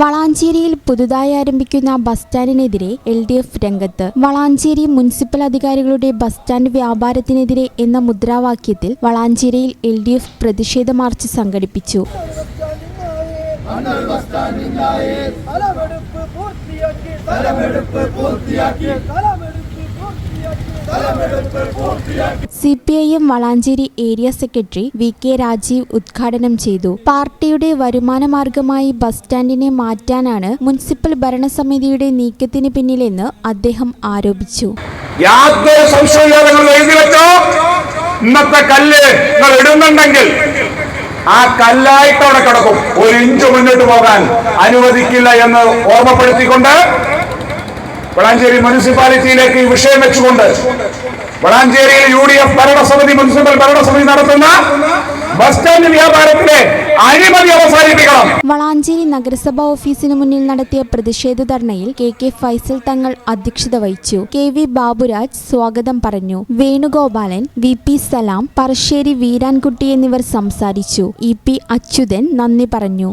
വളാഞ്ചേരിയിൽ പുതുതായി ആരംഭിക്കുന്ന ബസ് സ്റ്റാൻഡിനെതിരെ എൽ ഡി എഫ് രംഗത്ത്. വളാഞ്ചേരി മുനിസിപ്പൽ അധികാരികളുടെ ബസ് സ്റ്റാൻഡ് വ്യാപാരത്തിനെതിരെ എന്ന മുദ്രാവാക്യത്തിൽ വളാഞ്ചേരിയിൽ എൽ ഡി എഫ് പ്രതിഷേധ മാർച്ച് സംഘടിപ്പിച്ചു തലമെടുപ്പ് പൂർത്തിയാക്കി തലമെടുപ്പ് പൂർത്തിയാക്കി തലമെടുപ്പ് പൂർത്തിയാക്കി C P I M Valanchery area secretary V K Rajeev ഉദ്ഘാടനം ചെയ്തു. പാർട്ടിയുടെ വരുമാന മാർഗമായി ബസ് സ്റ്റാൻഡിനെ മാറ്റാനാണ് മുനിസിപ്പൽ ഭരണസമിതിയുടെ നീക്കത്തിന് പിന്നിലെന്ന് അദ്ദേഹം ആരോപിച്ചു. ഇന്നത്തെ കല്ല് നിങ്ങൾ ഇടുന്നുണ്ടെങ്കിൽ ആ കല്ലായിട്ട് അവിടെ കിടക്കും. ഒരു ഇഞ്ച് മുന്നോട്ട് പോകാൻ അനുവദിക്കില്ല എന്ന് ഓർമ്മപ്പെടുത്തിക്കൊണ്ട് വളാഞ്ചേരി മുനിസിപ്പാലിറ്റിയിലേക്ക് ഈ വിഷയം വെച്ചുകൊണ്ട് വളാഞ്ചേരിയിൽ യു ഡി എഫ് ഭരണസമിതി മുനിസിപ്പൽ ഭരണസമിതി നടത്തുന്ന ബസ് സ്റ്റാൻഡ് വ്യാപാരത്തിലെ വളാഞ്ചേരി നഗരസഭാ ഓഫീസിന് മുന്നിൽ നടത്തിയ പ്രതിഷേധ ധർണയിൽ കെ കെ ഫൈസൽ തങ്ങൾ അധ്യക്ഷത വഹിച്ചു. കെ വി ബാബുരാജ് സ്വാഗതം പറഞ്ഞു. വേണുഗോപാലൻ വി പി സലാം പറശ്ശേരി വീരാൻകുട്ടി എന്നിവർ സംസാരിച്ചു. ഇ പി അച്യുതൻ നന്ദി പറഞ്ഞു.